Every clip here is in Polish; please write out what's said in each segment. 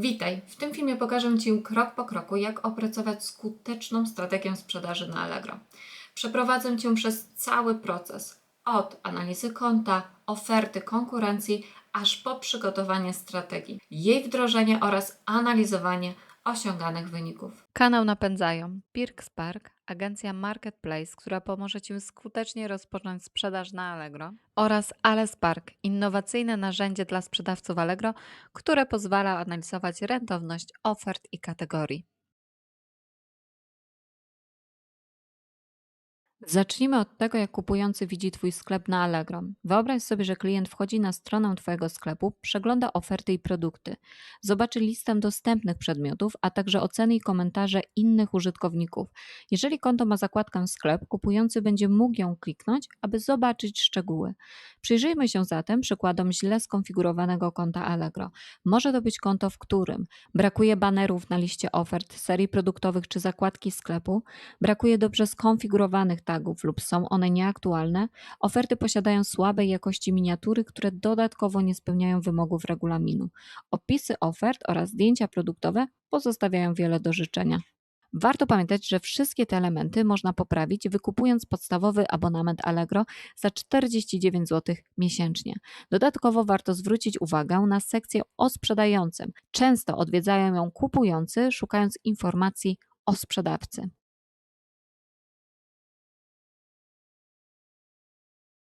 Witaj! W tym filmie pokażę Ci krok po kroku, jak opracować skuteczną strategię sprzedaży na Allegro. Przeprowadzę Cię przez cały proces, od analizy konta, oferty, konkurencji, aż po przygotowanie strategii, jej wdrożenie oraz analizowanie osiąganych wyników. Kanał napędzają Pirk Spark, agencja Marketplace, która pomoże Ci skutecznie rozpocząć sprzedaż na Allegro oraz AleSpark, innowacyjne narzędzie dla sprzedawców Allegro, które pozwala analizować rentowność ofert i kategorii. Zacznijmy od tego, jak kupujący widzi Twój sklep na Allegro. Wyobraź sobie, że klient wchodzi na stronę Twojego sklepu, przegląda oferty i produkty, zobaczy listę dostępnych przedmiotów, a także oceny i komentarze innych użytkowników. Jeżeli konto ma zakładkę sklep, kupujący będzie mógł ją kliknąć, aby zobaczyć szczegóły. Przyjrzyjmy się zatem przykładom źle skonfigurowanego konta Allegro. Może to być konto, w którym brakuje banerów na liście ofert, serii produktowych czy zakładki sklepu, brakuje dobrze skonfigurowanych tagów lub są one nieaktualne, oferty posiadają słabej jakości miniatury, które dodatkowo nie spełniają wymogów regulaminu. Opisy ofert oraz zdjęcia produktowe pozostawiają wiele do życzenia. Warto pamiętać, że wszystkie te elementy można poprawić wykupując podstawowy abonament Allegro za 49 zł miesięcznie. Dodatkowo warto zwrócić uwagę na sekcję o sprzedającym. Często odwiedzają ją kupujący, szukając informacji o sprzedawcy.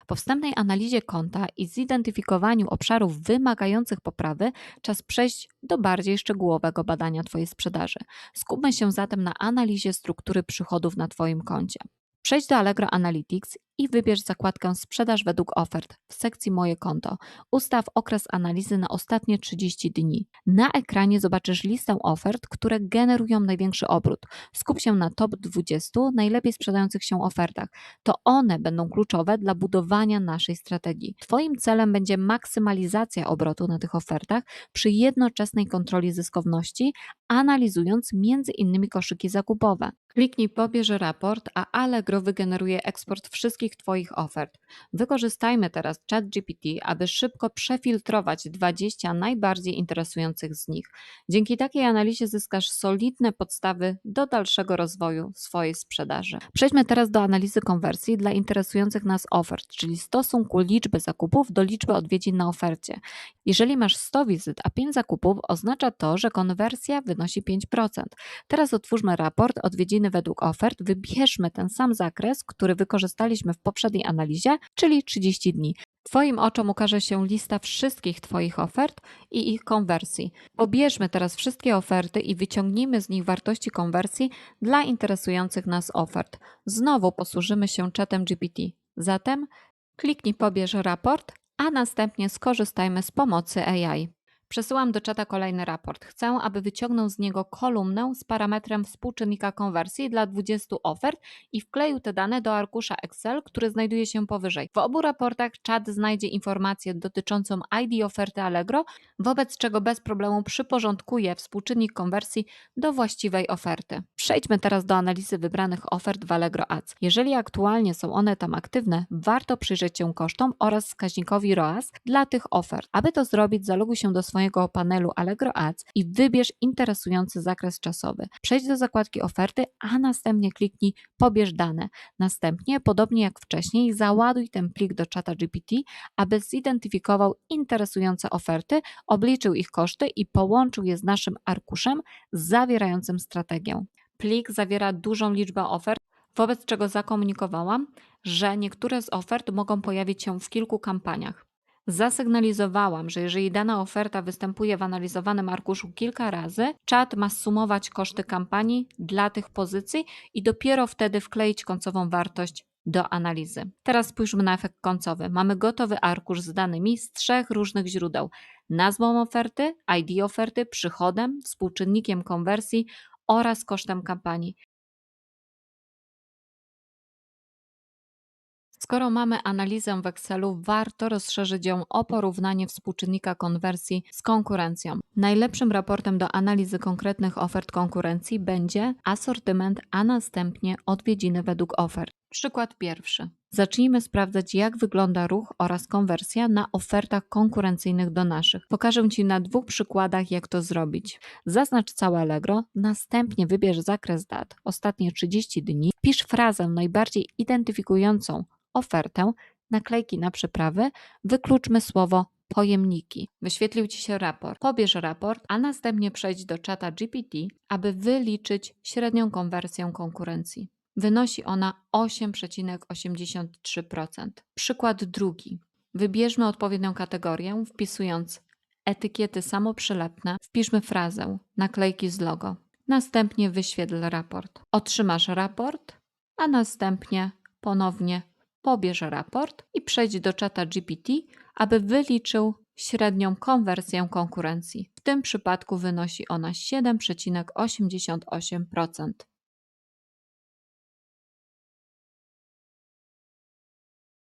Po wstępnej analizie konta i zidentyfikowaniu obszarów wymagających poprawy, czas przejść do bardziej szczegółowego badania Twojej sprzedaży. Skupmy się zatem na analizie struktury przychodów na Twoim koncie. Przejdź do Allegro Analytics i wybierz zakładkę Sprzedaż według ofert w sekcji Moje konto. Ustaw okres analizy na ostatnie 30 dni. Na ekranie zobaczysz listę ofert, które generują największy obrót. Skup się na top 20 najlepiej sprzedających się ofertach. To one będą kluczowe dla budowania naszej strategii. Twoim celem będzie maksymalizacja obrotu na tych ofertach przy jednoczesnej kontroli zyskowności, analizując innymi koszyki zakupowe. Kliknij pobierz raport, a Allegro wygeneruje eksport wszystkich Twoich ofert. Wykorzystajmy teraz ChatGPT, aby szybko przefiltrować 20 najbardziej interesujących z nich. Dzięki takiej analizie zyskasz solidne podstawy do dalszego rozwoju swojej sprzedaży. Przejdźmy teraz do analizy konwersji dla interesujących nas ofert, czyli stosunku liczby zakupów do liczby odwiedzin na ofercie. Jeżeli masz 100 wizyt, a 5 zakupów, oznacza to, że konwersja wynosi 5%. Teraz otwórzmy raport odwiedziny według ofert, wybierzmy ten sam zakres, który wykorzystaliśmy w poprzedniej analizie, czyli 30 dni. Twoim oczom ukaże się lista wszystkich Twoich ofert i ich konwersji. Pobierzmy teraz wszystkie oferty i wyciągnijmy z nich wartości konwersji dla interesujących nas ofert. Znowu posłużymy się czatem GPT. Zatem kliknij pobierz raport, a następnie skorzystajmy z pomocy AI. Przesyłam do czata kolejny raport. Chcę, aby wyciągnął z niego kolumnę z parametrem współczynnika konwersji dla 20 ofert i wkleił te dane do arkusza Excel, który znajduje się powyżej. W obu raportach czat znajdzie informację dotyczącą ID oferty Allegro, wobec czego bez problemu przyporządkuje współczynnik konwersji do właściwej oferty. Przejdźmy teraz do analizy wybranych ofert w Allegro Ads. Jeżeli aktualnie są one tam aktywne, warto przyjrzeć się kosztom oraz wskaźnikowi ROAS dla tych ofert. Aby to zrobić, zaloguj się do swojego panelu Allegro Ads i wybierz interesujący zakres czasowy. Przejdź do zakładki oferty, a następnie kliknij pobierz dane. Następnie, podobnie jak wcześniej, załaduj ten plik do czata GPT, aby zidentyfikował interesujące oferty, obliczył ich koszty i połączył je z naszym arkuszem zawierającym strategię. Plik zawiera dużą liczbę ofert, wobec czego zakomunikowałam, że niektóre z ofert mogą pojawić się w kilku kampaniach. Zasygnalizowałam, że jeżeli dana oferta występuje w analizowanym arkuszu kilka razy, czat ma sumować koszty kampanii dla tych pozycji i dopiero wtedy wkleić końcową wartość do analizy. Teraz spójrzmy na efekt końcowy. Mamy gotowy arkusz z danymi z trzech różnych źródeł: nazwą oferty, ID oferty, przychodem, współczynnikiem konwersji oraz kosztem kampanii. Skoro mamy analizę w Excelu, warto rozszerzyć ją o porównanie współczynnika konwersji z konkurencją. Najlepszym raportem do analizy konkretnych ofert konkurencji będzie asortyment, a następnie odwiedziny według ofert. Przykład pierwszy. Zacznijmy sprawdzać, jak wygląda ruch oraz konwersja na ofertach konkurencyjnych do naszych. Pokażę Ci na dwóch przykładach, jak to zrobić. Zaznacz całe Allegro, następnie wybierz zakres dat, ostatnie 30 dni, pisz frazę najbardziej identyfikującą ofertę, naklejki na przyprawy, wykluczmy słowo pojemniki. Wyświetlił Ci się raport. Pobierz raport, a następnie przejdź do czata GPT, aby wyliczyć średnią konwersję konkurencji. Wynosi ona 8,83%. Przykład drugi. Wybierzmy odpowiednią kategorię, wpisując etykiety samoprzylepne, wpiszmy frazę naklejki z logo. Następnie wyświetl raport. Otrzymasz raport, a następnie ponownie pobierz raport i przejdź do czata GPT, aby wyliczył średnią konwersję konkurencji. W tym przypadku wynosi ona 7,88%.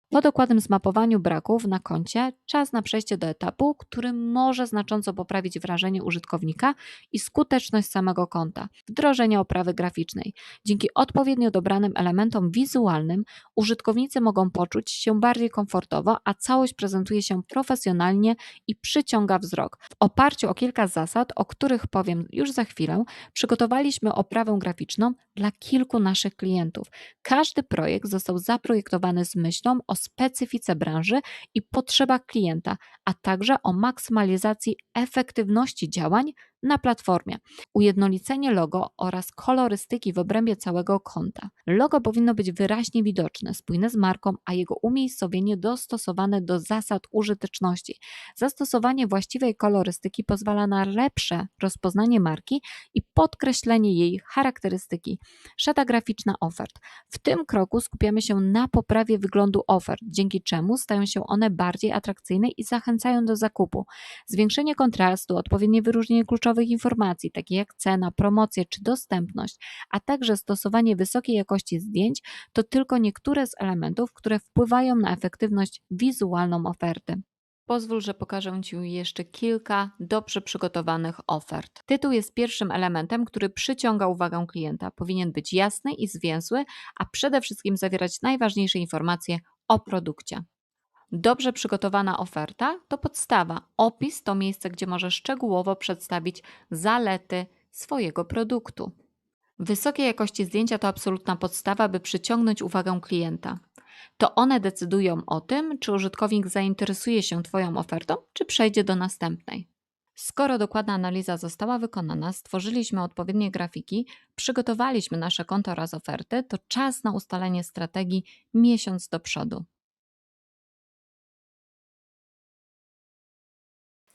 Po dokładnym zmapowaniu braków na koncie czas na przejście do etapu, który może znacząco poprawić wrażenie użytkownika i skuteczność samego konta. Wdrożenie oprawy graficznej. Dzięki odpowiednio dobranym elementom wizualnym użytkownicy mogą poczuć się bardziej komfortowo, a całość prezentuje się profesjonalnie i przyciąga wzrok. W oparciu o kilka zasad, o których powiem już za chwilę, przygotowaliśmy oprawę graficzną dla kilku naszych klientów. Każdy projekt został zaprojektowany z myślą o specyfice branży i potrzebach klienta, a także o maksymalizacji efektywności działań na platformie. Ujednolicenie logo oraz kolorystyki w obrębie całego konta. Logo powinno być wyraźnie widoczne, spójne z marką, a jego umiejscowienie dostosowane do zasad użyteczności. Zastosowanie właściwej kolorystyki pozwala na lepsze rozpoznanie marki i podkreślenie jej charakterystyki. Szata graficzna ofert. W tym kroku skupiamy się na poprawie wyglądu ofert, dzięki czemu stają się one bardziej atrakcyjne i zachęcają do zakupu. Zwiększenie kontrastu, odpowiednie wyróżnienie kluczowych informacji, takie jak cena, promocje czy dostępność, a także stosowanie wysokiej jakości zdjęć, to tylko niektóre z elementów, które wpływają na efektywność wizualną oferty. Pozwól, że pokażę Ci jeszcze kilka dobrze przygotowanych ofert. Tytuł jest pierwszym elementem, który przyciąga uwagę klienta. Powinien być jasny i zwięzły, a przede wszystkim zawierać najważniejsze informacje o produkcie. Dobrze przygotowana oferta to podstawa. Opis to miejsce, gdzie możesz szczegółowo przedstawić zalety swojego produktu. Wysokiej jakości zdjęcia to absolutna podstawa, by przyciągnąć uwagę klienta. To one decydują o tym, czy użytkownik zainteresuje się Twoją ofertą, czy przejdzie do następnej. Skoro dokładna analiza została wykonana, stworzyliśmy odpowiednie grafiki, przygotowaliśmy nasze konto oraz oferty, to czas na ustalenie strategii miesiąc do przodu.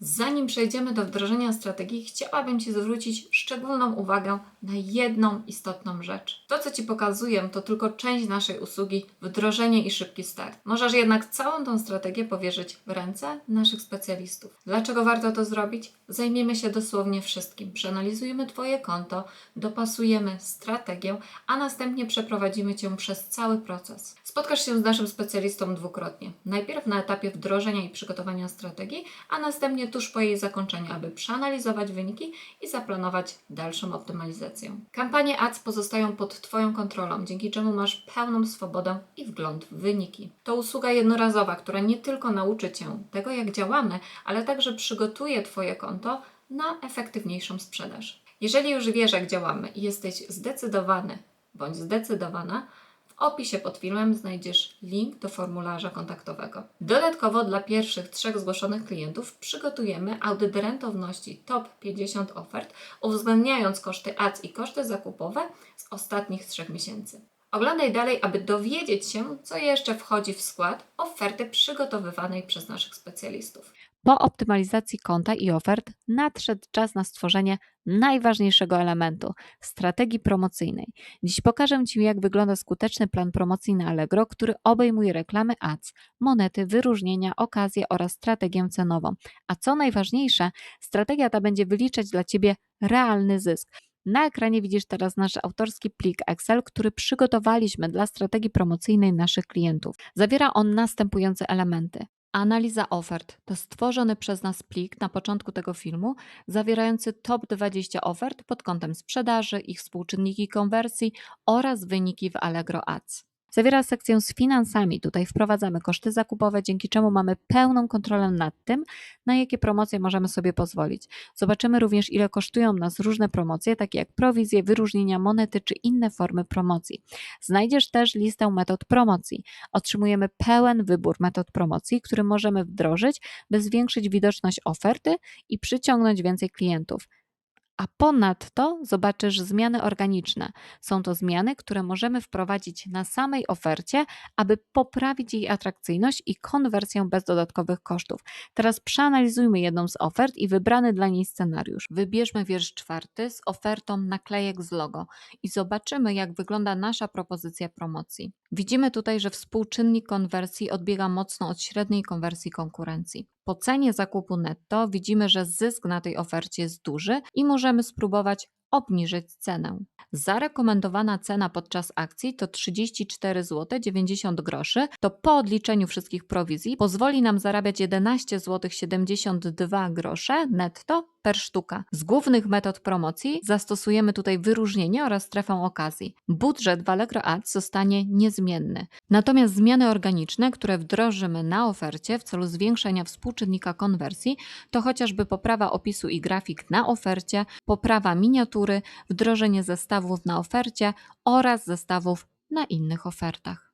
Zanim przejdziemy do wdrożenia strategii, chciałabym Ci zwrócić szczególną uwagę na jedną istotną rzecz. To, co Ci pokazuję, to tylko część naszej usługi wdrożenie i szybki start. Możesz jednak całą tą strategię powierzyć w ręce naszych specjalistów. Dlaczego warto to zrobić? Zajmiemy się dosłownie wszystkim. Przeanalizujemy Twoje konto, dopasujemy strategię, a następnie przeprowadzimy Cię przez cały proces. Spotkasz się z naszym specjalistą dwukrotnie. Najpierw na etapie wdrożenia i przygotowania strategii, a następnie tuż po jej zakończeniu, aby przeanalizować wyniki i zaplanować dalszą optymalizację. Kampanie ads pozostają pod Twoją kontrolą, dzięki czemu masz pełną swobodę i wgląd w wyniki. To usługa jednorazowa, która nie tylko nauczy Cię tego, jak działamy, ale także przygotuje Twoje konto na efektywniejszą sprzedaż. Jeżeli już wiesz, jak działamy i jesteś zdecydowany bądź zdecydowana, opisie pod filmem znajdziesz link do formularza kontaktowego. Dodatkowo dla pierwszych trzech zgłoszonych klientów przygotujemy audyt rentowności top 50 ofert, uwzględniając koszty ads i koszty zakupowe z ostatnich trzech miesięcy. Oglądaj dalej, aby dowiedzieć się, co jeszcze wchodzi w skład oferty przygotowywanej przez naszych specjalistów. Po optymalizacji konta i ofert nadszedł czas na stworzenie najważniejszego elementu strategii promocyjnej. Dziś pokażę Ci, jak wygląda skuteczny plan promocji na Allegro, który obejmuje reklamy ads, monety, wyróżnienia, okazje oraz strategię cenową. A co najważniejsze, strategia ta będzie wyliczać dla Ciebie realny zysk. Na ekranie widzisz teraz nasz autorski plik Excel, który przygotowaliśmy dla strategii promocyjnej naszych klientów. Zawiera on następujące elementy. Analiza ofert to stworzony przez nas plik na początku tego filmu, zawierający top 20 ofert pod kątem sprzedaży, ich współczynniki konwersji oraz wyniki w Allegro Ads. Zawiera sekcję z finansami. Tutaj wprowadzamy koszty zakupowe, dzięki czemu mamy pełną kontrolę nad tym, na jakie promocje możemy sobie pozwolić. Zobaczymy również, ile kosztują nas różne promocje, takie jak prowizje, wyróżnienia, monety czy inne formy promocji. Znajdziesz też listę metod promocji. Otrzymujemy pełen wybór metod promocji, który możemy wdrożyć, by zwiększyć widoczność oferty i przyciągnąć więcej klientów. A ponadto zobaczysz zmiany organiczne. Są to zmiany, które możemy wprowadzić na samej ofercie, aby poprawić jej atrakcyjność i konwersję bez dodatkowych kosztów. Teraz przeanalizujmy jedną z ofert i wybrany dla niej scenariusz. Wybierzmy wiersz czwarty z ofertą naklejek z logo i zobaczymy, jak wygląda nasza propozycja promocji. Widzimy tutaj, że współczynnik konwersji odbiega mocno od średniej konwersji konkurencji. Po cenie zakupu netto widzimy, że zysk na tej ofercie jest duży i możemy spróbować obniżyć cenę. Zarekomendowana cena podczas akcji to 34 zł 90 groszy. To po odliczeniu wszystkich prowizji pozwoli nam zarabiać 11 zł 72 grosze netto per sztuka. Z głównych metod promocji zastosujemy tutaj wyróżnienie oraz strefę okazji. Budżet w Allegro Ads zostanie niezmienny. Natomiast zmiany organiczne, które wdrożymy na ofercie w celu zwiększenia współczynnika konwersji, to chociażby poprawa opisu i grafik na ofercie, poprawa miniatury, wdrożenie zestawów na ofercie oraz zestawów na innych ofertach.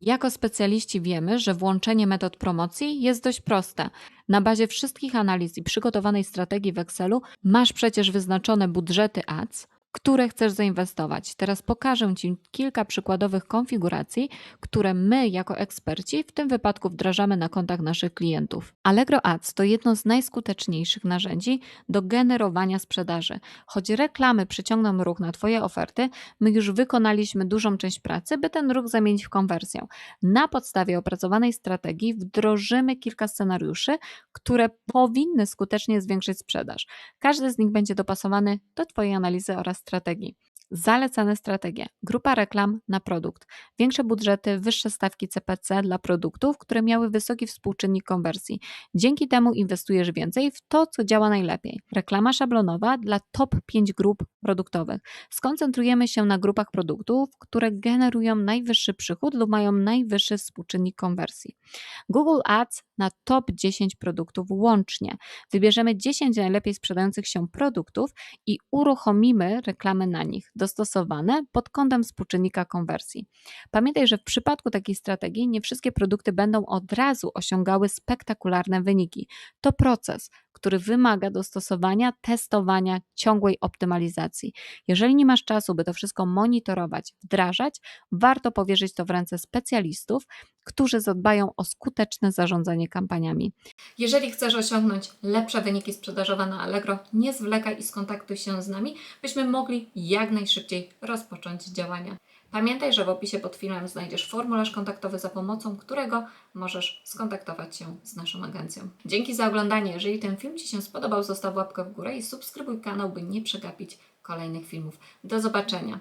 Jako specjaliści wiemy, że włączenie metod promocji jest dość proste. Na bazie wszystkich analiz i przygotowanej strategii w Excelu masz przecież wyznaczone budżety ads, które chcesz zainwestować. Teraz pokażę Ci kilka przykładowych konfiguracji, które my jako eksperci w tym wypadku wdrażamy na kontach naszych klientów. Allegro Ads to jedno z najskuteczniejszych narzędzi do generowania sprzedaży. Choć reklamy przyciągną ruch na Twoje oferty, my już wykonaliśmy dużą część pracy, by ten ruch zamienić w konwersję. Na podstawie opracowanej strategii wdrożymy kilka scenariuszy, które powinny skutecznie zwiększyć sprzedaż. Każdy z nich będzie dopasowany do Twojej analizy oraz strategii. Zalecane strategie. Grupa reklam na produkt. Większe budżety, wyższe stawki CPC dla produktów, które miały wysoki współczynnik konwersji. Dzięki temu inwestujesz więcej w to, co działa najlepiej. Reklama szablonowa dla top 5 grup produktowych. Skoncentrujemy się na grupach produktów, które generują najwyższy przychód lub mają najwyższy współczynnik konwersji. Google Ads na top 10 produktów łącznie. Wybierzemy 10 najlepiej sprzedających się produktów i uruchomimy reklamy na nich, dostosowane pod kątem współczynnika konwersji. Pamiętaj, że w przypadku takiej strategii nie wszystkie produkty będą od razu osiągały spektakularne wyniki. To proces, który wymaga dostosowania, testowania, ciągłej optymalizacji. Jeżeli nie masz czasu, by to wszystko monitorować, wdrażać, warto powierzyć to w ręce specjalistów, którzy zadbają o skuteczne zarządzanie kampaniami. Jeżeli chcesz osiągnąć lepsze wyniki sprzedażowe na Allegro, nie zwlekaj i skontaktuj się z nami, byśmy mogli jak najszybciej rozpocząć działania. Pamiętaj, że w opisie pod filmem znajdziesz formularz kontaktowy, za pomocą którego możesz skontaktować się z naszą agencją. Dzięki za oglądanie. Jeżeli ten film Ci się spodobał, zostaw łapkę w górę i subskrybuj kanał, by nie przegapić kolejnych filmów. Do zobaczenia.